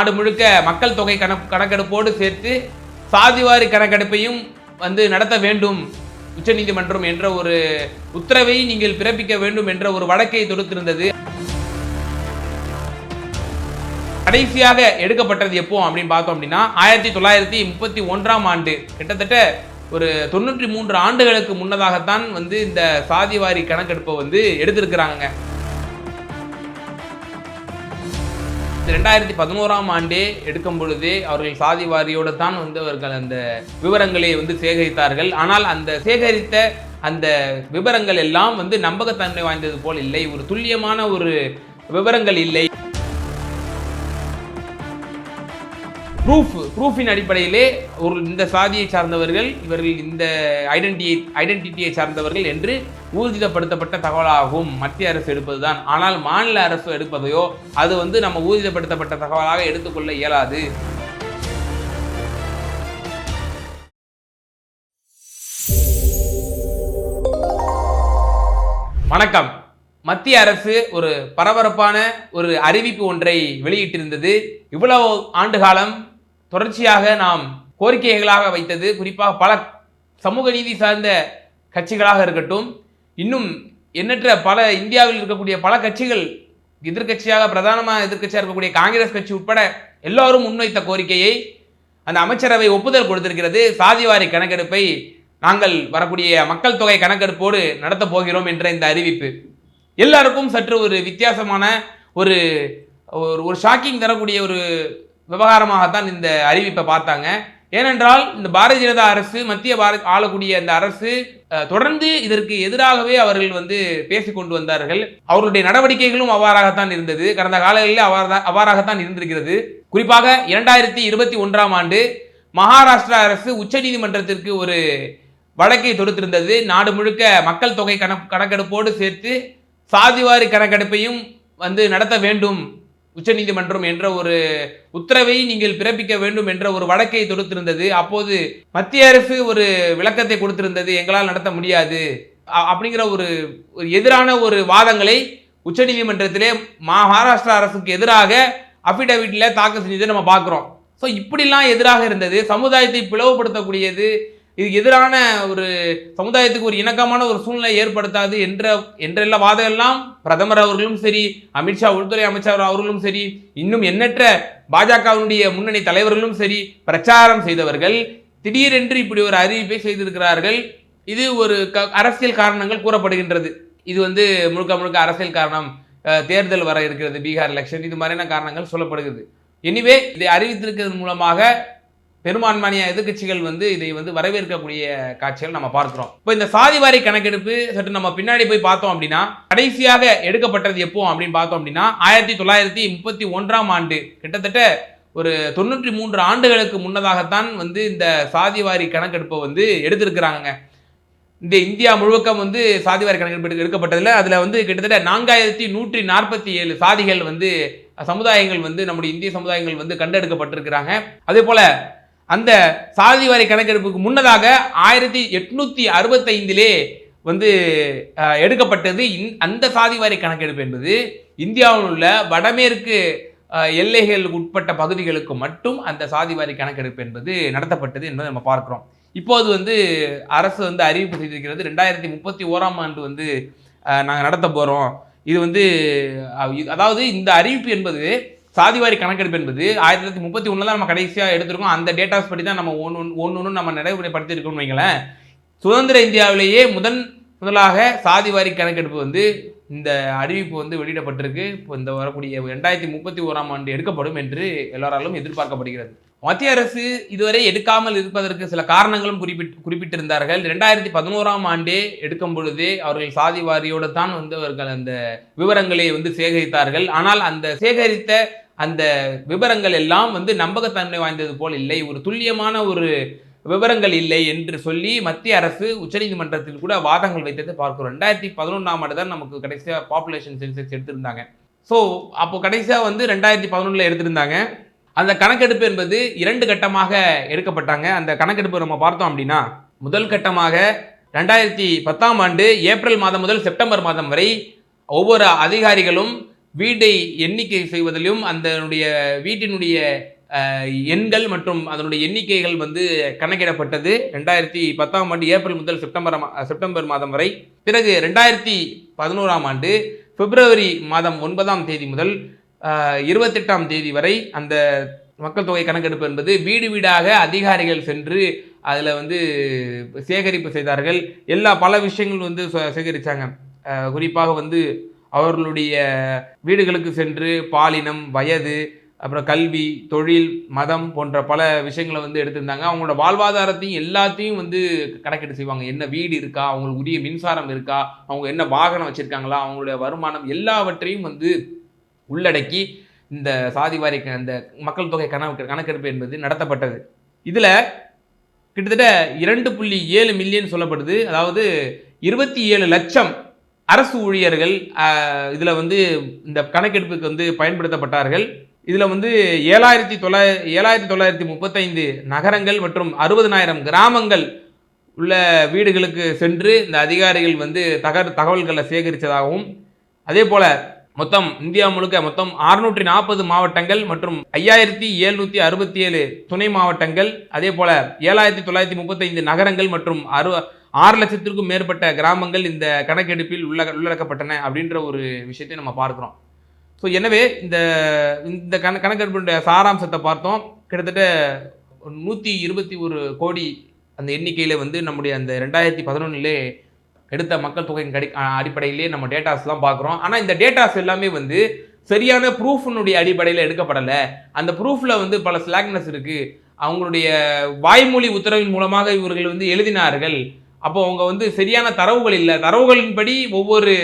நாடு முழுக்க மக்கள் தொகை கணக்கு கணக்கெடுப்போடு சேர்த்து சாதிவாரி கணக்கெடுப்பையும் வந்து நடத்த வேண்டும் உச்சநீதிமன்றம் என்ற ஒரு உத்தரவை நீங்கள் பிறப்பிக்க வேண்டும் என்ற ஒரு வழக்கை தொடுத்திருந்தது. கடைசியாக எடுக்கப்பட்டது எப்போ அப்படின்னு பார்த்தோம் அப்படின்னா ஆயிரத்தி தொள்ளாயிரத்தி முப்பத்தி ஒன்றாம் ஆண்டு. கிட்டத்தட்ட ஒரு தொண்ணூற்றி மூன்று ஆண்டுகளுக்கு முன்னதாகத்தான் வந்து இந்த சாதிவாரி கணக்கெடுப்பை வந்து எடுத்திருக்கிறாங்க ரெண்டாயிரத்தி பதினோராம் ஆண்டே எடுக்கும் பொழுது அவர்கள் சாதி வாரியோடு தான் வந்து அவர்கள் அந்த விவரங்களை வந்து சேகரித்தார்கள். ஆனால் அந்த சேகரித்த அந்த விவரங்கள் எல்லாம் வந்து நம்பகத்தன்மை வாய்ந்தது போல் இல்லை. ஒரு துல்லியமான ஒரு விவரங்கள் இல்லை. ப்ரூஃப் ப்ரூஃபின் அடிப்படையிலே ஒரு இந்த சாதியை சார்ந்தவர்கள் இவர்கள் இந்த ஐடென்டியை ஐடென்டிட்டியை சார்ந்தவர்கள் என்று ஊர்ஜிதப்படுத்தப்பட்ட தகவலாகும். மத்திய அரசு எடுப்பது தான் ஆனால் மாநில அரசு எடுப்பதையோ அது வந்து நம்ம ஊர்ஜிதப்படுத்தப்பட்ட தகவலாக எடுத்துக்கொள்ள இயலாது. வணக்கம். மத்திய அரசு ஒரு பரபரப்பான ஒரு அறிவிப்பு ஒன்றை வெளியிட்டிருந்தது. இவ்வளவு ஆண்டு காலம் தொடர்ச்சியாக நாம் கோரிக்கைகளாக வைத்தது குறிப்பாக பல சமூக நீதி சார்ந்த கட்சிகளாக இருக்கட்டும் இன்னும் எண்ணற்ற பல இந்தியாவில் இருக்கக்கூடிய பல கட்சிகள் எதிர்க்கட்சியாக பிரதானமாக எதிர்க்கட்சியாக இருக்கக்கூடிய காங்கிரஸ் கட்சி உட்பட எல்லாரும் முன்வைத்த கோரிக்கையை அந்த அமைச்சரவை ஒப்புதல் கொடுத்திருக்கிறது. சாதிவாரி கணக்கெடுப்பை நாங்கள் வரக்கூடிய மக்கள் தொகை கணக்கெடுப்போடு நடத்தப் போகிறோம் என்ற இந்த அறிவிப்பு. எல்லாருக்கும் சற்று ஒரு வித்தியாசமான ஒரு ஒரு ஒரு ஷாக்கிங் தரக்கூடிய ஒரு விவகாரமாகத்தான் இந்த அறிவிப்பை பார்த்தாங்க. ஏனென்றால் இந்த பாரதிய ஜனதா அரசு மத்திய பாரத் ஆளக்கூடிய அந்த அரசு தொடர்ந்து இதற்கு எதிராகவே அவர்கள் வந்து பேசிக்கொண்டு வந்தார்கள். அவர்களுடைய நடவடிக்கைகளும் அவ்வாறாகத்தான் இருந்தது. கடந்த காலங்களில் அவ்வாறு அவ்வாறாகத்தான் இருந்திருக்கிறது. குறிப்பாக இரண்டாயிரத்தி இருபத்தி ஒன்றாம் ஆண்டு மகாராஷ்டிரா அரசு உச்சநீதிமன்றத்திற்கு ஒரு வழக்கை தொடுத்திருந்தது. நாடு முழுக்க மக்கள் தொகை கணக் கணக்கெடுப்போடு சேர்த்து சாதிவாரி கணக்கெடுப்பையும் வந்து நடத்த வேண்டும் உச்சநீதிமன்றம் என்ற ஒரு உத்தரவை நீங்கள் பிறப்பிக்க வேண்டும் என்ற ஒரு வழக்கை தொடுத்திருந்தது. அப்போது மத்திய அரசு ஒரு விளக்கத்தை கொடுத்திருந்தது. எங்களால் நடத்த முடியாது. அப்படிங்கிற ஒரு எதிரான ஒரு வாதங்களை உச்சநீதிமன்றத்திலே மகாராஷ்டிரா அரசுக்கு எதிராக அஃபிடவிட்ல தாக்கல் செஞ்சதை நம்ம பார்க்குறோம். ஸோ இப்படிலாம் எதிராக இருந்தது. சமுதாயத்தை பிளவுபடுத்தக்கூடியது இதுக்கு எதிரான ஒரு சமுதாயத்துக்கு ஒரு இணக்கமான ஒரு சூழ்நிலை ஏற்படுத்தாது என்ற என்றெல்ல வாதமெல்லாம் பிரதமர் அவர்களும் சரி அமித்ஷா உள்துறை அமைச்சர் அவர்களும் சரி இன்னும் எண்ணற்ற பாஜகவினுடைய முன்னணி தலைவர்களும் சரி பிரச்சாரம் செய்தவர்கள் திடீரென்று இப்படி ஒரு அறிவிப்பை செய்திருக்கிறார்கள். இது ஒரு க அரசியல் காரணங்கள் கூறப்படுகின்றது. இது வந்து முழுக்க முழுக்க அரசியல் காரணம். தேர்தல் வர இருக்கிறது பீகார் எலெக்ஷன் இது மாதிரியான காரணங்கள் சொல்லப்படுகிறது. எனிவே இதை அறிவித்திருக்கிறது மூலமாக பெரும்பான்மையான எதிர்க்கட்சிகள் வந்து இதை வந்து வரவேற்கக்கூடிய காட்சிகள் நம்ம பார்க்கிறோம். இப்போ இந்த சாதிவாரி கணக்கெடுப்பு சற்று நம்ம பின்னாடி போய் பார்த்தோம் அப்படின்னா கடைசியாக எடுக்கப்பட்டது எப்போ அப்படின்னு பார்த்தோம் அப்படின்னா ஆயிரத்தி தொள்ளாயிரத்தி முப்பத்தி ஒன்றாம் ஆண்டு கிட்டத்தட்ட ஒரு தொண்ணூற்றி மூன்று ஆண்டுகளுக்கு முன்னதாகத்தான் வந்து இந்த சாதிவாரி கணக்கெடுப்பை வந்து எடுத்திருக்கிறாங்க இந்த இந்தியா முழுவக்கம் வந்து சாதிவாரி கணக்கெடுப்பு எடுக்கப்பட்டதில் அதில் வந்து கிட்டத்தட்ட நான்காயிரத்தி நூற்றி நாற்பத்தி ஏழு சாதிகள் வந்து சமுதாயங்கள் வந்து நம்முடைய இந்திய சமுதாயங்கள் வந்து கண்டெடுக்கப்பட்டிருக்கிறாங்க. அதே போல அந்த சாதிவாரி கணக்கெடுப்புக்கு முன்னதாக ஆயிரத்தி எட்நூத்தி அறுபத்தைந்திலே வந்து எடுக்கப்பட்டது இந்- அந்த சாதிவாரி கணக்கெடுப்பு என்பது. இந்தியாவில் உள்ள வடமேற்கு எல்லைகள் எல்லைகளுக்கு உட்பட்ட பகுதிகளுக்கு மட்டும் அந்த சாதிவாரி கணக்கெடுப்பு என்பது நடத்தப்பட்டது என்பதை நம்ம பார்க்குறோம். இப்போது வந்து அரசு வந்து அறிவிப்பு செய்திருக்கிறது. ரெண்டாயிரத்தி முப்பத்தி ஓராம் ஆண்டு வந்து நாங்கள் நடத்த போகிறோம் இது வந்து அதாவது இந்த அறிவிப்பு என்பது சாதிவாரி கணக்கெடுப்பு என்பது ஆயிரத்தி தொள்ளாயிரத்தி முப்பத்தி ஒன்றில் தான் நம்ம கடைசியாக எடுத்திருக்கோம். அந்த டேட்டாஸ் படி தான் நம்ம ஒன்று ஒன்று ஒன்று நம்ம நடைமுறைப்படுத்தியிருக்கோம்னு வைங்களேன். சுதந்திர இந்தியாவிலேயே முதன் முதலாக சாதிவாரி கணக்கெடுப்பு வந்து இந்த அறிவிப்பு வந்து வெளியிடப்பட்டிருக்கு. இப்போ இந்த வரக்கூடிய ரெண்டாயிரத்தி முப்பத்தி ஓராம் ஆண்டு எடுக்கப்படும் என்று எல்லாராலும் எதிர்பார்க்கப்படுகிறது. மத்திய அரசு இதுவரை எடுக்காமல் இருப்பதற்கு சில காரணங்களும் குறிப்பிட்டு குறிப்பிட்டிருந்தார்கள். ரெண்டாயிரத்தி பதினோராம் ஆண்டே எடுக்கும் பொழுதே அவர்கள் சாதி வாரியோடு தான் வந்து அவர்கள் அந்த விவரங்களை வந்து சேகரித்தார்கள். ஆனால் அந்த சேகரித்த அந்த விவரங்கள் எல்லாம் வந்து நம்பகத்தன்மை வாய்ந்தது போல் இல்லை. ஒரு துல்லியமான ஒரு விவரங்கள் இல்லை என்று சொல்லி மத்திய அரசு உச்சநீதிமன்றத்தில் கூட வாதங்கள் வைத்ததை பார்க்கிறோம். ரெண்டாயிரத்தி பதினொன்றாம் ஆண்டு தான் நமக்கு கடைசியாக பாப்புலேஷன் சென்சஸ் எடுத்திருந்தாங்க. ஸோ அப்போ கடைசியாக வந்து ரெண்டாயிரத்தி பதினொன்றில் எடுத்திருந்தாங்க. அந்த கணக்கெடுப்பு என்பது இரண்டு கட்டமாக எடுக்கப்பட்டாங்க. அந்த கணக்கெடுப்பு நம்ம பார்த்தோம் அப்படின்னா முதல் கட்டமாக ரெண்டாயிரத்தி பத்தாம் ஆண்டு ஏப்ரல் மாதம் முதல் செப்டம்பர் மாதம் வரை ஒவ்வொரு அதிகாரிகளும் வீட்டை எண்ணிக்கை செய்வதிலும் அதனுடைய வீட்டினுடைய எண்கள் மற்றும் அதனுடைய எண்ணிக்கைகள் வந்து கணக்கிடப்பட்டது. ரெண்டாயிரத்தி பத்தாம் ஆண்டு ஏப்ரல் முதல் செப்டம்பர் செப்டம்பர் மாதம் வரை. பிறகு ரெண்டாயிரத்தி பதினோராம் ஆண்டு பிப்ரவரி மாதம் ஒன்பதாம் தேதி முதல் இருபத்தெட்டாம் தேதி வரை அந்த மக்கள் தொகை கணக்கெடுப்பு என்பது வீடு வீடாக அதிகாரிகள் சென்று அதில் வந்து சேகரிப்பு செய்தார்கள். எல்லா பல விஷயங்கள் வந்து சேகரித்தாங்க குறிப்பாக வந்து அவர்களுடைய வீடுகளுக்கு சென்று பாலினம் வயது அப்புறம் கல்வி தொழில் மதம் போன்ற பல விஷயங்களை வந்து எடுத்திருந்தாங்க. அவங்களோட வாழ்வாதாரத்தையும் எல்லாத்தையும் வந்து கணக்கெடு செய்வாங்க. என்ன வீடு இருக்கா? அவங்களுக்கு உரிய மின்சாரம் இருக்கா? அவங்க என்ன வாகனம் வச்சுருக்காங்களா? அவங்களுடைய வருமானம் எல்லாவற்றையும் வந்து உள்ளடக்கி இந்த சாதிவாரி அந்த மக்கள் தொகை கணக்கு கணக்கெடுப்பு என்பது நடத்தப்பட்டது. இதில் கிட்டத்தட்ட இரண்டு புள்ளி ஏழு மில்லியன் சொல்லப்படுது. அதாவது இருபத்தி ஏழு லட்சம் அரசு ஊழியர்கள் இதில் வந்து இந்த கணக்கெடுப்புக்கு வந்து பயன்படுத்தப்பட்டார்கள். இதில் வந்து ஏழாயிரத்தி தொள்ளாய ஏழாயிரத்தி தொள்ளாயிரத்தி முப்பத்தைந்து நகரங்கள் மற்றும் அறுபதனாயிரம் கிராமங்கள் உள்ள வீடுகளுக்கு சென்று இந்த அதிகாரிகள் வந்து தகர் தகவல்களை சேகரித்ததாகவும் அதே போல் மொத்தம் இந்தியா முழுக்க மொத்தம் அறுநூற்றி நாற்பது மாவட்டங்கள் மற்றும் ஐயாயிரத்தி எழுநூத்தி அறுபத்தி ஏழு துணை மாவட்டங்கள் அதே போல ஏழாயிரத்தி தொள்ளாயிரத்தி முப்பத்தைந்து நகரங்கள் மற்றும் அறு ஆறு லட்சத்திற்கும் மேற்பட்ட கிராமங்கள் இந்த கணக்கெடுப்பில் உள்ள உள்ளடக்கப்பட்டன அப்படின்ற ஒரு விஷயத்தை நம்ம பார்க்குறோம். ஸோ எனவே இந்த இந்த கண கணக்கெடுப்பினுடைய சாராம்சத்தை பார்த்தோம். கிட்டத்தட்ட நூற்றி இருபத்தி ஒரு கோடி அந்த எண்ணிக்கையில் வந்து நம்முடைய அந்த ரெண்டாயிரத்தி பதினொன்றிலே எடுத்த மக்கள் தொகையின் கடி அடிப்படையிலே நம்ம டேட்டாஸ்லாம் பார்க்குறோம். ஆனால் இந்த டேட்டாஸ் எல்லாமே வந்து சரியான ப்ரூஃபினுடைய அடிப்படையில் எடுக்கப்படலை. அந்த ப்ரூஃபில் வந்து பல ஸ்லாக்னஸ் இருக்குது அவங்களுடைய வாய்மொழி உத்தரவின் மூலமாக இவர்கள் வந்து எழுதினார்கள். அப்போ அவங்க வந்து சரியான தரவுகள் இல்லை. தரவுகளின்படி ஒவ்வொரு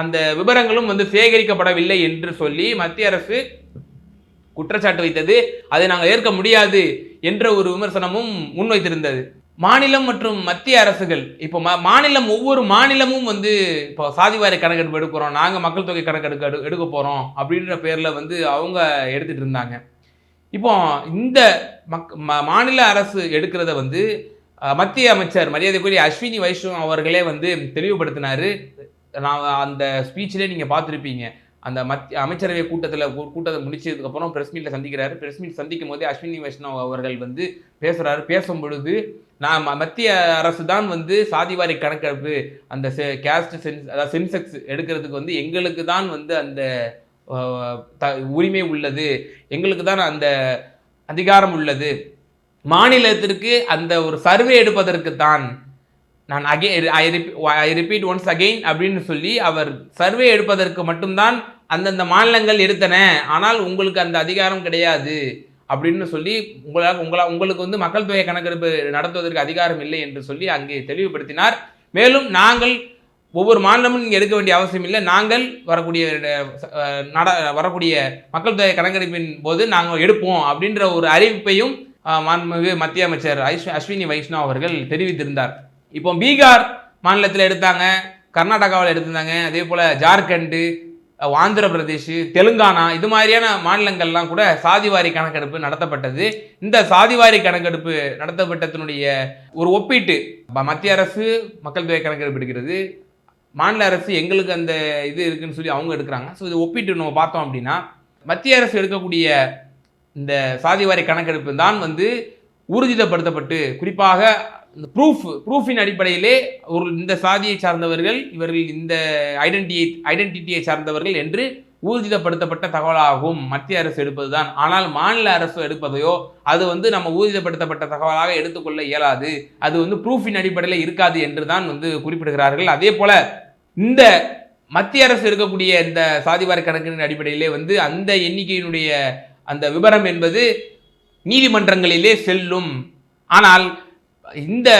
அந்த விவரங்களும் வந்து சேகரிக்கப்படவில்லை என்று சொல்லி மத்திய அரசு குற்றச்சாட்டு வைத்தது. அதை நாங்கள் ஏற்க முடியாது என்ற ஒரு விமர்சனமும் முன்வைத்திருந்தது. மாநிலம் மற்றும் மத்திய அரசுகள். இப்போ மா- மாநிலம் ஒவ்வொரு மாநிலமும் வந்து இப்போ சாதிவாரி கணக்கெடுப்பு எடுக்கிறோம் நாங்கள் மக்கள் தொகை கணக்கெடுக்க எடு- எடுக்க போகிறோம் அப்படின்ற பேரில் வந்து அவங்க எடுத்துகிட்டு இருந்தாங்க. இப்போ இந்த மக் மாநில அரசு எடுக்கிறத வந்து மத்திய அமைச்சர் மரியாதைக்குரிய அஸ்வினி வைஷ்ணவ் அவர்களே வந்து தெளிவுபடுத்தினார். நான் அந்த ஸ்பீச்சிலே நீங்கள் பார்த்துருப்பீங்க. அந்த மத்திய அமைச்சரவை கூட்டத்தில் கூட்டத்தை முடிச்சதுக்கப்புறம் பிரஸ் மீட்டில் சந்திக்கிறாரு. பிரஸ் மீட் சந்திக்கும் போதே அஸ்வினி வைஷ்ணவ் அவர்கள் வந்து பேசுகிறாரு பேசும் பொழுது நான் ம- மத்திய அரசு தான் வந்து சாதிவாரி கணக்கெடுப்பு அந்த செ கேஸ்ட் சென்ஸ் அதாவது சென்செக்ஸ் எடுக்கிறதுக்கு வந்து எங்களுக்கு தான் வந்து அந்த த உரிமை உள்ளது. எங்களுக்கு தான் அந்த அதிகாரம் உள்ளது. மாநிலத்திற்கு அந்த ஒரு சர்வே எடுப்பதற்கு தான் நான் again I repeat once again அப்படின்னு சொல்லி அவர் சர்வே எடுப்பதற்கு மட்டும்தான் அந்தந்த மாநிலங்கள் எடுத்தன. ஆனால் உங்களுக்கு அந்த அதிகாரம் கிடையாது அப்படின்னு சொல்லி உங்களால் உங்களா உங்களுக்கு வந்து மக்கள் தொகை கணக்கெடுப்பு நடத்துவதற்கு அதிகாரம் இல்லை என்று சொல்லி அங்கே தெளிவுபடுத்தினார். மேலும் நாங்கள் ஒவ்வொரு மாநிலமும் நீங்கள் எடுக்க வேண்டிய அவசியம் இல்லை. நாங்கள் வரக்கூடிய நட வரக்கூடிய மக்கள் தொகை கணக்கெடுப்பின் போது நாங்கள் எடுப்போம் அப்படின்ற ஒரு அறிவிப்பையும் மாண்புமிகு மத்திய அமைச்சர் அஸ்வினி வைஷ்ணவ் அவர்கள் தெரிவித்திருந்தார். இப்போ பீகார் மாநிலத்தில் எடுத்தாங்க கர்நாடகாவில் எடுத்திருந்தாங்க அதே போல் ஜார்க்கண்டு ஆந்திர பிரதேஷ் தெலுங்கானா இது மாதிரியான மாநிலங்கள்லாம் கூட சாதிவாரி கணக்கெடுப்பு நடத்தப்பட்டது. இந்த சாதிவாரி கணக்கெடுப்பு நடத்தப்பட்டதனுடைய ஒரு ஒப்பீட்டு மத்திய அரசு மக்கள் தொகை கணக்கெடுப்பு எடுக்கிறது. மாநில அரசு எங்களுக்கு அந்த இது இருக்குன்னு சொல்லி அவங்க எடுக்கிறாங்க. ஸோ இது ஒப்பிட்டு நம்ம பார்த்தோம் அப்படின்னா மத்திய அரசு எடுக்கக்கூடிய இந்த சாதிவாரி கணக்கெடுப்பு தான் வந்து ஊர்ஜிதப்படுத்தப்பட்டு குறிப்பாக இந்த ப்ரூஃப் ப்ரூஃபின் அடிப்படையிலே ஒரு இந்த சாதியை சார்ந்தவர்கள் இவர்கள் இந்த ஐடென்டியை ஐடென்டிட்டியை சார்ந்தவர்கள் என்று ஊர்ஜிதப்படுத்தப்பட்ட தகவலாகும். மத்திய அரசு எடுப்பது தான் ஆனால் மாநில அரசு எடுப்பதையோ அது வந்து நம்ம ஊர்ஜிதப்படுத்தப்பட்ட தகவலாக எடுத்துக்கொள்ள இயலாது. அது வந்து ப்ரூஃபின் அடிப்படையில் இருக்காது என்று தான் வந்து குறிப்பிடுகிறார்கள். அதே போல இந்த மத்திய அரசு எடுக்கக்கூடிய இந்த சாதிவார கணக்கின் அடிப்படையிலே வந்து அந்த எண்ணிக்கையினுடைய அந்த விவரம் என்பது நீதிமன்றங்களிலே செல்லும். ஆனால் இந்த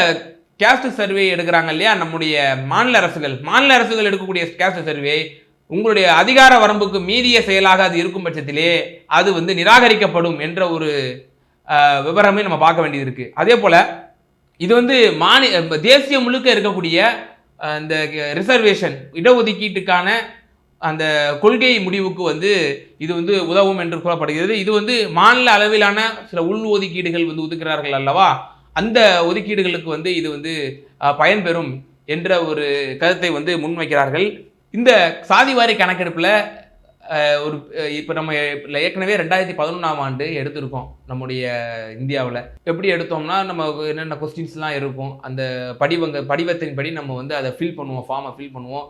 கேஸ்ட் சர்வே எடுக்கிறாங்க இல்லையா நம்முடைய மாநில அரசுகள். மாநில அரசுகள் எடுக்கக்கூடிய கேஸ்ட் சர்வே உங்களுடைய அதிகார வரம்புக்கு மீறிய செயலாக அது இருக்கும் பட்சத்திலே அது வந்து நிராகரிக்கப்படும் என்ற ஒரு விவரமே நம்ம பார்க்க வேண்டியது இருக்கு. அதே போல இது வந்து மாநி தேசிய முழுக்க இருக்கக்கூடிய அந்த ரிசர்வேஷன் இடஒதுக்கீட்டுக்கான அந்த கொள்கை முடிவுக்கு வந்து இது வந்து உதவும் என்று கூறப்படுகிறது. இது வந்து மாநில அளவிலான சில உள் ஒதுக்கீடுகள் வந்து ஒதுக்கிறார்கள் அல்லவா? அந்த ஒதுக்கீடுகளுக்கு வந்து இது வந்து பயன்பெறும் என்ற ஒரு கருத்தை வந்து முன்வைக்கிறார்கள். இந்த சாதிவாரி கணக்கெடுப்பில் ஒரு இப்போ நம்ம ஏற்கனவே ரெண்டாயிரத்தி பதினொன்றாம் ஆண்டு எடுத்திருக்கோம் நம்முடைய இந்தியாவில். எப்படி எடுத்தோம்னா நம்ம என்னென்ன கொஸ்டின்ஸ்லாம் இருக்கும் அந்த படிவங்க படிவத்தின்படி நம்ம வந்து அதை ஃபில் பண்ணுவோம் ஃபார்மை ஃபில் பண்ணுவோம்.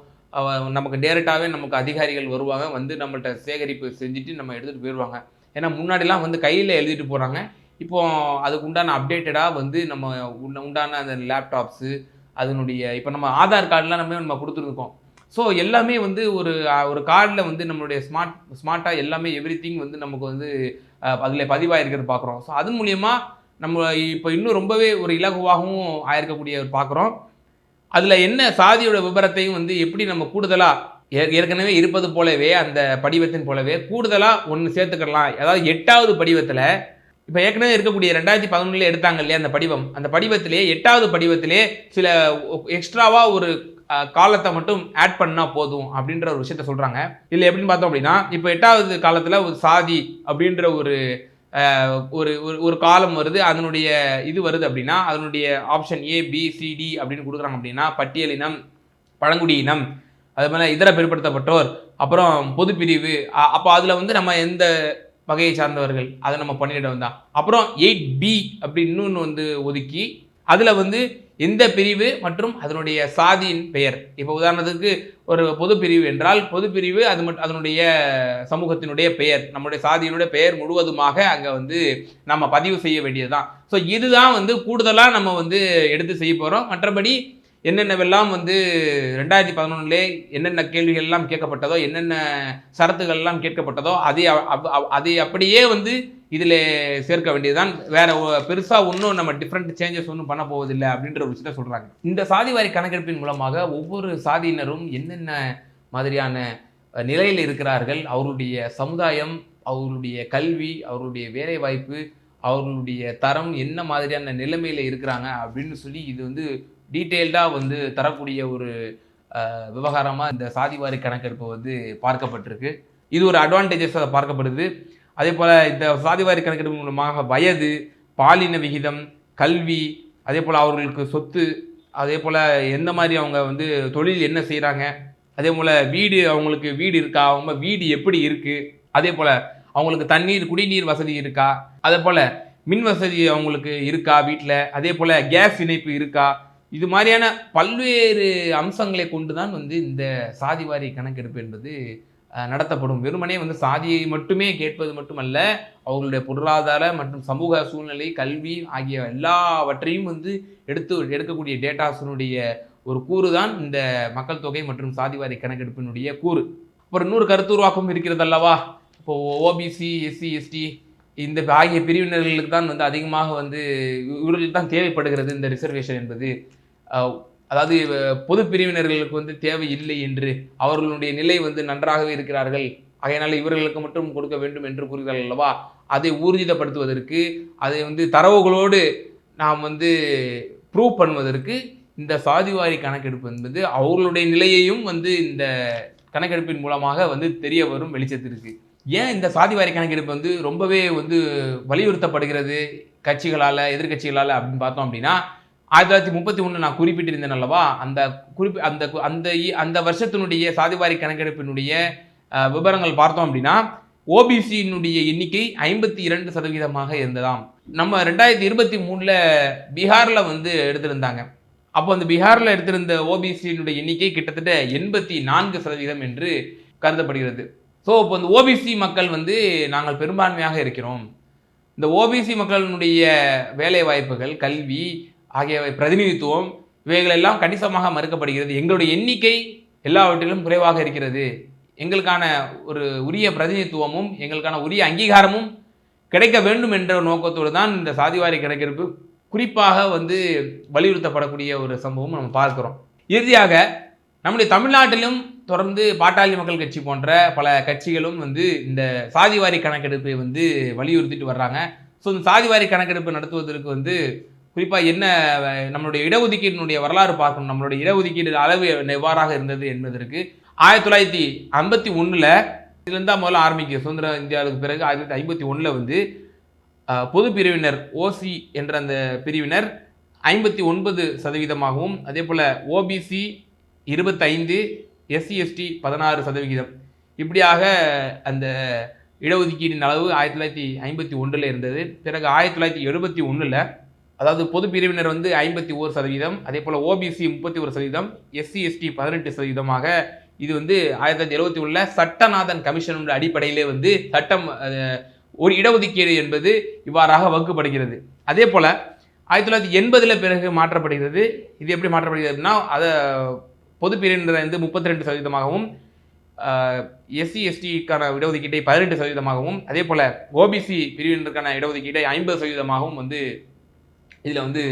நமக்கு டேரெக்டாகவே நமக்கு அதிகாரிகள் வருவாங்க வந்து நம்மள்ட்ட சேகரிப்பு செஞ்சுட்டு நம்ம எடுத்துகிட்டு போயிடுவாங்க ஏன்னா முன்னாடிலாம் வந்து கையில் எழுதிட்டு போகிறாங்க இப்போ அதுக்கு உண்டான அப்டேட்டடாக வந்து நம்ம உண்டான அந்த லேப்டாப்ஸு அதனுடைய இப்போ நம்ம ஆதார் கார்டுலாம் நம்ம நம்ம கொடுத்துருக்கோம் ஸோ எல்லாமே வந்து ஒரு ஒரு கார்டில் வந்து நம்மளுடைய ஸ்மார்ட் ஸ்மார்ட்டாக எல்லாமே எவ்ரி வந்து நமக்கு வந்து அதில் பதிவாயிருக்கிறது பார்க்குறோம் ஸோ அது மூலயமா நம்ம இப்போ இன்னும் ரொம்பவே ஒரு இலகுவாகவும் ஆயிருக்கக்கூடிய பார்க்குறோம் அதில் என்ன சாதியோட விவரத்தையும் வந்து எப்படி நம்ம கூடுதலாக ஏற்கனவே இருப்பது போலவே அந்த படிவத்தின் போலவே கூடுதலாக ஒன்று சேர்த்துக்கலாம் அதாவது எட்டாவது படிவத்தில் இப்போ ஏற்கனவே இருக்கக்கூடிய ரெண்டாயிரத்தி பதினொன்றில் எடுத்தாங்க இல்லையா அந்த படிவம்? அந்த படிவத்திலே எட்டாவது படிவத்திலே சில எக்ஸ்ட்ராவாக ஒரு காலத்தை மட்டும் ஆட் பண்ணால் போதும் அப்படின்ற ஒரு விஷயத்த சொல்கிறாங்க இதில் எப்படின்னு பார்த்தோம் அப்படின்னா இப்போ எட்டாவது காலத்தில் ஒரு சாதி அப்படின்ற ஒரு ஒரு ஒரு- ஒரு காலம் வருது. அதனுடைய இது வருது அப்படின்னா அதனுடைய option A B C D அப்படின்னு கொடுக்குறாங்க அப்படின்னா பட்டியலினம் பழங்குடியினம் அது மாதிரி இதர பிற்படுத்தப்பட்டோர் அப்புறம் பொதுப்பிரிவு பிரிவு அப்போ அதில் வந்து நம்ம எந்த வகையை சார்ந்தவர்கள். அதை நம்ம பண்ணிட்டு தான். அப்புறம் எயிட் பி அப்படி இன்னொன்று வந்து ஒதுக்கி அதில் வந்து எந்த பிரிவு மற்றும் அதனுடைய சாதியின் பெயர். இப்போ உதாரணத்துக்கு ஒரு பொது பிரிவு என்றால் பொது பிரிவு அது மட்டும் அதனுடைய சமூகத்தினுடைய பெயர். நம்முடைய சாதியினுடைய பெயர் முழுவதுமாக அங்கே வந்து நம்ம பதிவு செய்ய வேண்டியதுதான். ஸோ இதுதான் வந்து கூடுதலாக நம்ம வந்து எடுத்து செய்ய போகிறோம் மற்றபடி என்னென்னவெல்லாம் வந்து ரெண்டாயிரத்தி பதினொன்றுலே என்னென்ன கேள்விகள்லாம் கேட்கப்பட்டதோ என்னென்ன சரத்துகள்லாம் கேட்கப்பட்டதோ அதை அதை அப்படியே வந்து இதில் சேர்க்க வேண்டியதுதான். வேற பெருசாக ஒன்றும் நம்ம டிஃப்ரெண்ட் சேஞ்சஸ் ஒன்றும் பண்ண போவதில்லை அப்படின்ற ஒரு விஷயத்த சொல்கிறாங்க இந்த சாதிவாரி கணக்கெடுப்பின் மூலமாக ஒவ்வொரு சாதியினரும் என்னென்ன மாதிரியான நிலையில் இருக்கிறார்கள் அவர்களுடைய சமுதாயம் அவர்களுடைய கல்வி அவர்களுடைய வேலைவாய்ப்பு அவர்களுடைய தரம் என்ன மாதிரியான நிலைமையில் இருக்கிறாங்க அப்படின்னு சொல்லி இது வந்து டீட்டெயில்டாக வந்து தரக்கூடிய ஒரு விவகாரமாக இந்த சாதிவாரி கணக்கெடுப்பு வந்து பார்க்கப்பட்டிருக்கு. இது ஒரு அட்வான்டேஜஸாக பார்க்கப்படுது. அதே போல் இந்த சாதிவாரி கணக்கெடுப்பு மூலமாக வயது பாலின விகிதம் கல்வி அதே போல் அவர்களுக்கு சொத்து அதே போல் எந்த மாதிரி அவங்க வந்து தொழில் என்ன செய்கிறாங்க அதே போல் வீடு அவங்களுக்கு வீடு இருக்கா அவங்க வீடு எப்படி இருக்குது அதே போல் அவங்களுக்கு தண்ணீர் குடிநீர் வசதி இருக்கா அதே போல் மின் வசதி அவங்களுக்கு இருக்கா வீட்டில் அதே போல் கேஸ் இணைப்பு இருக்கா இது மாதிரியான பல்வேறு அம்சங்களை கொண்டு தான் வந்து இந்த சாதிவாரி கணக்கெடுப்பு என்பது நடத்தப்படும். வெறுமனே வந்து சாதியை மட்டுமே கேட்பது மட்டுமல்ல அவர்களுடைய பொருளாதார மற்றும் சமூக சூழ்நிலை கல்வி ஆகிய எல்லாவற்றையும் வந்து எடுத்து எடுக்கக்கூடிய டேட்டாஸினுடைய ஒரு கூறு தான் இந்த மக்கள் தொகை மற்றும் சாதிவாரி கணக்கெடுப்பினுடைய கூறு. அப்புறம் இன்னொரு கருத்துருவாக்கம் இருக்கிறது அல்லவா இப்போ ஓபிசி எஸ்சி எஸ்டி இந்த ஆகிய பிரிவினர்களுக்கு தான் வந்து அதிகமாக வந்து இவர்களுக்கு தான் தேவைப்படுகிறது இந்த ரிசர்வேஷன் என்பது. அதாவது பொது பிரிவினர்களுக்கு வந்து தேவை இல்லை என்று அவர்களுடைய நிலை வந்து நன்றாகவே இருக்கிறார்கள். ஆகையினால இவர்களுக்கு மட்டும் கொடுக்க வேண்டும் என்று கூறுகிறார்கள் அல்லவா? அதை ஊர்ஜிதப்படுத்துவதற்கு அதை வந்து தரவுகளோடு நாம் வந்து ப்ரூவ் பண்ணுவதற்கு இந்த சாதிவாரி கணக்கெடுப்பு என்பது அவர்களுடைய நிலையையும் வந்து இந்த கணக்கெடுப்பின் மூலமாக வந்து தெரிய வரும் வெளிச்சத்திற்கு ஏன் இந்த சாதிவாரி கணக்கெடுப்பு வந்து ரொம்பவே வந்து வலியுறுத்தப்படுகிறது கட்சிகளால் எதிர்க்கட்சிகளால் அப்படின்னு பார்த்தோம் அப்படின்னா ஆயிரத்தி தொள்ளாயிரத்தி முப்பத்தி ஒன்று நான் குறிப்பிட்டிருந்தேன் அல்லவா அந்த குறிப்பி அந்த அந்த இ- அந்த வருஷத்தினுடைய சாதிவாரி கணக்கெடுப்பினுடைய விவரங்கள் பார்த்தோம் அப்படின்னா ஓபிசியினுடைய எண்ணிக்கை ஐம்பத்தி இரண்டு சதவீதமாக இருந்ததாம். நம்ம ரெண்டாயிரத்தி இருபத்தி மூணில் பீகாரில் வந்து எடுத்திருந்தாங்க. அப்போ அந்த பீகாரில் எடுத்திருந்த ஓபிசியினுடைய எண்ணிக்கை கிட்டத்தட்ட எண்பத்தி நான்கு சதவீதம் என்று கருதப்படுகிறது. ஸோ இப்போ இந்த ஓபிசி மக்கள் வந்து நாங்கள் பெரும்பான்மையாக இருக்கிறோம். இந்த ஓபிசி மக்களினுடைய வேலை வாய்ப்புகள் கல்வி ஆகியவை பிரதிநிதித்துவம் இவைகளெல்லாம் கணிசமாக மறுக்கப்படுகிறது. எங்களுடைய எண்ணிக்கை எல்லாவற்றிலும் குறைவாக இருக்கிறது. எங்களுக்கான ஒரு உரிய பிரதிநிதித்துவமும் எங்களுக்கான உரிய அங்கீகாரமும் கிடைக்க வேண்டும் என்ற நோக்கத்தோடு தான் இந்த சாதிவாரி கணக்கெடுப்பு குறிப்பாக வந்து வலியுறுத்தப்படக்கூடிய ஒரு சம்பவம் நம்ம பார்க்குறோம். இறுதியாக நம்முடைய தமிழ்நாட்டிலும் தொடர்ந்து பாட்டாளி மக்கள் கட்சி போன்ற பல கட்சிகளும் வந்து இந்த சாதிவாரி கணக்கெடுப்பை வந்து வலியுறுத்திட்டு வர்றாங்க. ஸோ இந்த சாதிவாரி கணக்கெடுப்பு நடத்துவதற்கு வந்து குறிப்பாக என்ன நம்மளுடைய இடஒதுக்கீட்டினுடைய வரலாறு பார்க்கணும். நம்மளுடைய இடஒதுக்கீடு அளவு எவ்வாறாக இருந்தது என்பதற்கு ஆயிரத்தி தொள்ளாயிரத்தி ஐம்பத்தி ஒன்றில் இதுலேருந்து தான் முதல்ல ஆரம்பிக்கும் சுதந்திர இந்தியாவுக்கு பிறகு ஆயிரத்தி தொள்ளாயிரத்தி ஐம்பத்தி ஒன்றில் வந்து பொது பிரிவினர் ஓசி என்ற அந்த பிரிவினர் ஐம்பத்தி ஒன்பது சதவீதமாகவும் அதே போல் ஓபிசி இருபத்தைந்து எஸ்சி எஸ்டி பதினாறு சதவிகிதம். இப்படியாக அந்த இடஒதுக்கீடின் அளவு ஆயிரத்தி தொள்ளாயிரத்தி ஐம்பத்தி ஒன்றில் இருந்தது. பிறகு ஆயிரத்தி தொள்ளாயிரத்தி எழுபத்தி ஒன்றில் அதாவது பொது பிரிவினர் வந்து ஐம்பத்தி ஓரு சதவீதம் அதே போல் ஓபிசி முப்பத்தி ஒரு சதவீதம் எஸ்சி எஸ்டி பதினெட்டு சதவீதமாக இது வந்து ஆயிரத்தி தொள்ளாயிரத்தி எழுபத்தி ஒன்றில் சட்டநாதன் கமிஷன் அடிப்படையிலே வந்து சட்டம் ஒரு இடஒதுக்கீடு என்பது இவ்வாறாக வகுக்கப்படுகிறது. அதே போல் ஆயிரத்தி தொள்ளாயிரத்தி எண்பதில் பிறகு மாற்றப்படுகிறது. இது எப்படி மாற்றப்படுகிறதுனா அதை பொது பிரிவினர் வந்து முப்பத்தி ரெண்டு சதவீதமாகவும் எஸ்சி எஸ்டிக்கான இடஒதுக்கீட்டை பதினெட்டு சதவீதமாகவும் அதே போல் ஓபிசி பிரிவினருக்கான இடஒதுக்கீட்டை ஐம்பது சதவீதமாகவும் வந்து இதில் வந்து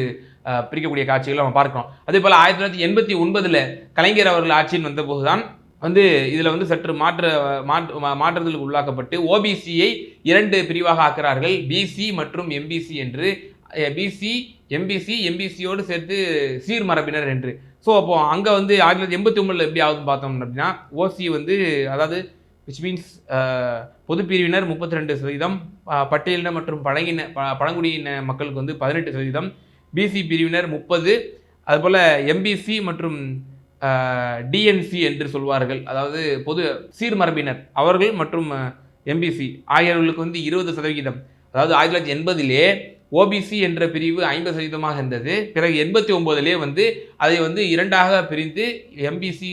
பிரிக்கக்கூடிய காட்சிகளை நம்ம பார்க்கிறோம். அதே போல் ஆயிரத்தி தொள்ளாயிரத்தி எண்பத்தி ஒன்பதில் கலைஞர் அவர்கள் ஆட்சியின் வந்தபோது தான் வந்து இதில் வந்து சற்று மாற்ற மாற்று மா- உள்ளாக்கப்பட்டு ஓபிசியை இரண்டு பிரிவாக ஆக்குறார்கள். பிசி மற்றும் எம்பிசி என்று. பிசி எம்பிசி எம்பிசியோடு சேர்த்து சீர்மரபினர் என்று. ஸோ அப்போது அங்கே வந்து ஆயிரத்தி தொள்ளாயிரத்தி எண்பத்தி ஒன்பதில் எப்படி ஆகுதுன்னு பார்த்தோம் அப்படின்னா ஓசி வந்து அதாவது விச் மீன்ஸ் uh, பொது பிரிவினர் முப்பத்தி ரெண்டு சதவீதம் பட்டியலின மற்றும் பழங்கின ப- பழங்குடியின மக்களுக்கு வந்து பதினெட்டு சதவீதம் பிசி பிரிவினர் முப்பது அதுபோல் எம்பிசி மற்றும் டிஎன்சி என்று சொல்வார்கள். அதாவது பொது சீர்மரபினர் அவர்கள் மற்றும் எம்பிசி ஆகியவர்களுக்கு வந்து இருபது சதவிகிதம் அதாவது ஆயிரத்தி தொள்ளாயிரத்தி எண்பதிலே ஓபிசி என்ற பிரிவு ஐம்பது சதவீதமாக இருந்தது. பிறகு எண்பத்தி ஒம்போதிலே வந்து அதை வந்து இரண்டாக பிரிந்து எம்பிசி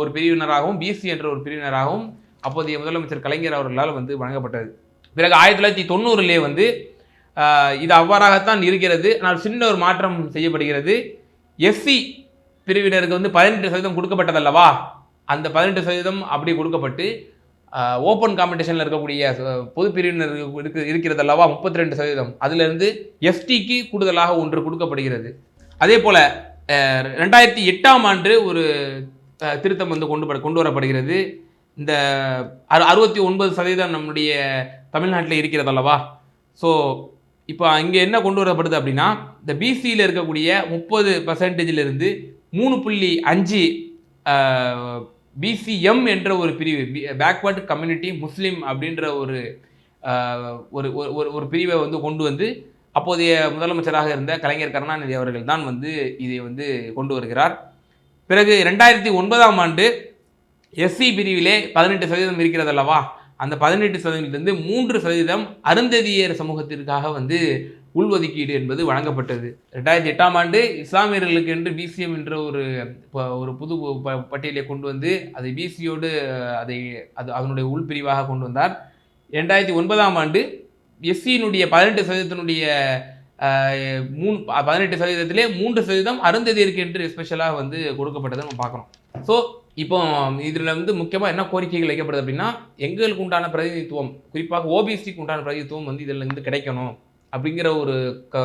ஒரு பிரிவினராகவும் பிசி என்ற ஒரு பிரிவினராகவும் அப்போதைய முதலமைச்சர் கலைஞர் அவர்களால் வந்து வழங்கப்பட்டது. பிறகு ஆயிரத்தி தொள்ளாயிரத்தி தொண்ணூறுலேயே வந்து இது அவ்வாறாகத்தான் இருக்கிறது. ஆனால் சின்ன ஒரு மாற்றம் செய்யப்படுகிறது. எஸ்சி பிரிவினருக்கு வந்து பதினெட்டு சதவீதம் கொடுக்கப்பட்டதல்லவா? அந்த பதினெட்டு சதவீதம் அப்படி கொடுக்கப்பட்டு ஓப்பன் காம்படிஷனில் இருக்கக்கூடிய பொது பிரிவினர் இருக்கு இருக்கிறது அல்லவா முப்பத்தி ரெண்டு சதவீதம். அதிலிருந்து எஸ்டிக்கு கூடுதலாக ஒன்று கொடுக்கப்படுகிறது. அதே போல் ரெண்டாயிரத்தி எட்டாம் ஆண்டு ஒரு திருத்தம் வந்து கொண்டு கொண்டு வரப்படுகிறது. இந்த அறு அறுபத்தி ஒன்பது சதவீதம் நம்முடைய தமிழ்நாட்டில் இருக்கிறது அல்லவா? ஸோ இப்போ இங்கே என்ன கொண்டு வரப்படுது அப்படின்னா இந்த பிசியில் இருக்கக்கூடிய முப்பது பர்சன்டேஜிலிருந்து மூணு புள்ளி அஞ்சு பிசிஎம் என்ற ஒரு பிரிவு பேக்வேர்டு கம்யூனிட்டி முஸ்லீம் அப்படின்ற ஒரு ஒரு ஒரு- ஒரு ஒரு பிரிவை வந்து கொண்டு வந்து அப்போதைய முதலமைச்சராக இருந்த கலைஞர் கருணாநிதி அவர்கள் தான் வந்து இதை வந்து கொண்டு வருகிறார். பிறகு ரெண்டாயிரத்தி ஒன்பதாம் ஆண்டு எஸ்சி பிரிவிலே பதினெட்டு சதவீதம் இருக்கிறது அல்லவா அந்த பதினெட்டு சதவீதத்திலிருந்து மூன்று சதவீதம் அருந்ததியர் சமூகத்திற்காக வந்து உள்ஒதுக்கீடு என்பது வழங்கப்பட்டது. ரெண்டாயிரத்தி எட்டாம் ஆண்டு இஸ்லாமியர்களுக்கு என்று பிசிஎம் என்ற ஒரு ஒரு புது ப- பட்டியலை கொண்டு வந்து அதை பிசியோடு அதை அது அதனுடைய உள்பிரிவாக கொண்டு வந்தார். ரெண்டாயிரத்தி ஒன்பதாம் ஆண்டு எஸ்சியினுடைய பதினெட்டு சதவீதத்தினுடைய மூணு பதினெட்டு சதவீதத்திலே மூன்று சதவீதம் அருந்ததியருக்கு என்று ஸ்பெஷலாக வந்து கொடுக்கப்பட்டதை நம்ம பார்க்குறோம். ஸோ இப்போ இதில் வந்து முக்கியமாக என்ன கோரிக்கைகள் வைக்கப்படுது அப்படின்னா எங்களுக்கு உண்டான பிரதிநிதித்துவம் குறிப்பாக ஓபிசிக்கு உண்டான பிரதிநிதித்துவம் வந்து இதில் இருந்து கிடைக்கணும் அப்படிங்கிற ஒரு க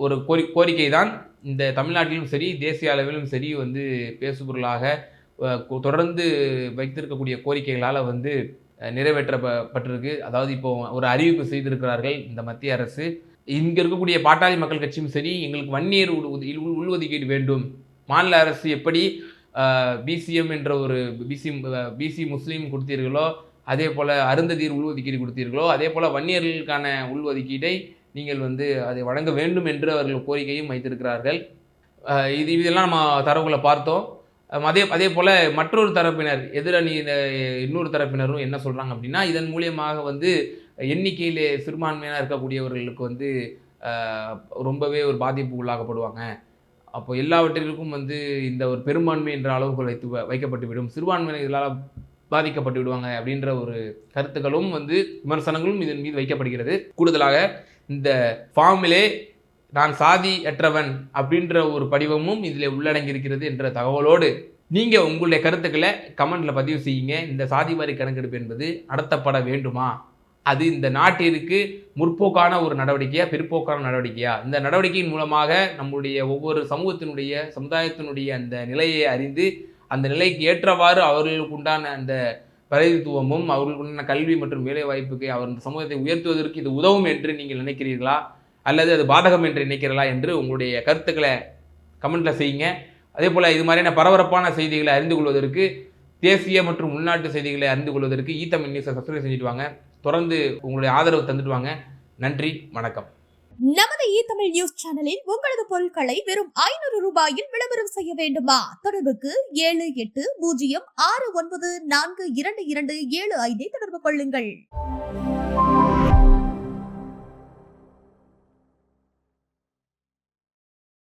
ஒரு கோரி கோரிக்கை தான் இந்த தமிழ்நாட்டிலும் சரி தேசிய அளவிலும் சரி வந்து பேசுபொருளாக தொடர்ந்து வைத்திருக்கக்கூடிய கோரிக்கைகளால் வந்து நிறைவேற்றப்பட்டிருக்கு அதாவது இப்போ ஒரு அறிவிப்பு செய்திருக்கிறார்கள் இந்த மத்திய அரசு. இங்கே இருக்கக்கூடிய பாட்டாளி மக்கள் கட்சியும் சரி எங்களுக்கு வன்னியர் உள் உள்- உள் உள்ஒதுக்கீடு வேண்டும். மாநில அரசு எப்படி பிசிஎம் என்ற ஒரு பிசி பிசி முஸ்லீம் கொடுத்தீர்களோ அதே போல் அருந்ததீர் உள்ஒதுக்கீடு கொடுத்தீர்களோ அதே போல் வன்னியர்களுக்கான உள்ஒதுக்கீட்டை நீங்கள் வந்து அதை வழங்க வேண்டும் என்று அவர்கள் கோரிக்கையும் வைத்திருக்கிறார்கள். இது இதெல்லாம் நம்ம தரவுகளை பார்த்தோம். அதே அதே போல் மற்றொரு தரப்பினர் எதிரணி இன்னொரு தரப்பினரும் என்ன சொல்கிறாங்க அப்படின்னா இதன் மூலியமாக வந்து எண்ணிக்கையிலே சிறுபான்மையாக இருக்கக்கூடியவர்களுக்கு வந்து ரொம்பவே ஒரு பாதிப்பு உள்ளாக்கப்படுவாங்க அப்போ எல்லாவற்றிற்கும் வந்து இந்த ஒரு பெரும்பான்மை என்ற அளவுகள் வைத்து வைக்கப்பட்டு விடும் சிறுபான்மையினர் இதனால் பாதிக்கப்பட்டு விடுவாங்க அப்படின்ற ஒரு கருத்துக்களும் வந்து விமர்சனங்களும் இதன் மீது வைக்கப்படுகிறது. கூடுதலாக இந்த ஃபார்மிலே நான் சாதி அற்றவன் அப்படின்ற ஒரு படிவமும் இதில் உள்ளடங்கி இருக்கிறது என்ற தகவலோடு நீங்கள் உங்களுடைய கருத்துக்களை கமெண்டில் பதிவு செய்யுங்க. இந்த சாதி வாரி கணக்கெடுப்பு என்பது நடத்தப்பட வேண்டுமா? அது இந்த நாட்டிற்கு முற்போக்கான ஒரு நடவடிக்கையா பிற்போக்கான நடவடிக்கையா? இந்த நடவடிக்கையின் மூலமாக நம்முடைய ஒவ்வொரு சமூகத்தினுடைய சமுதாயத்தினுடைய அந்த நிலையை அறிந்து அந்த நிலைக்கு ஏற்றவாறு அவர்களுக்கு உண்டான அந்த பிரதித்துவமும் அவர்களுக்கு உண்டான கல்வி மற்றும் வேலை வாய்ப்புக்கு அவர் இந்த சமூகத்தை உயர்த்துவதற்கு இது உதவும் என்று நீங்கள் நினைக்கிறீர்களா? அல்லது அது பாதகம் என்று நினைக்கிறீர்களா என்று உங்களுடைய கருத்துக்களை கமெண்ட்டில் செய்யுங்க. அதே போல் இது மாதிரியான பரபரப்பான செய்திகளை அறிந்து கொள்வதற்கு தேசிய மற்றும் உள்நாட்டு செய்திகளை அறிந்து கொள்வதற்கு ஈ தமிழ் நியூஸை சப்ஸ்கிரைப் செஞ்சுட்டு வாங்க. தொடர்ந்து உங்களுடைய ஆதரவு தந்துடுவாங்க நன்றி வணக்கம். நமது இ தமிழ் நியூஸ் சேனலில் உங்களது பொருட்களை வெறும் ஐநூறு ரூபாயில் விளம்பரம் செய்ய வேண்டுமா? தொடர்புக்கு ஏழு எட்டு பூஜ்ஜியம் ஆறு ஒன்பது நான்கு இரண்டு இரண்டு ஏழு ஐந்தை தொடர்பு கொள்ளுங்கள்.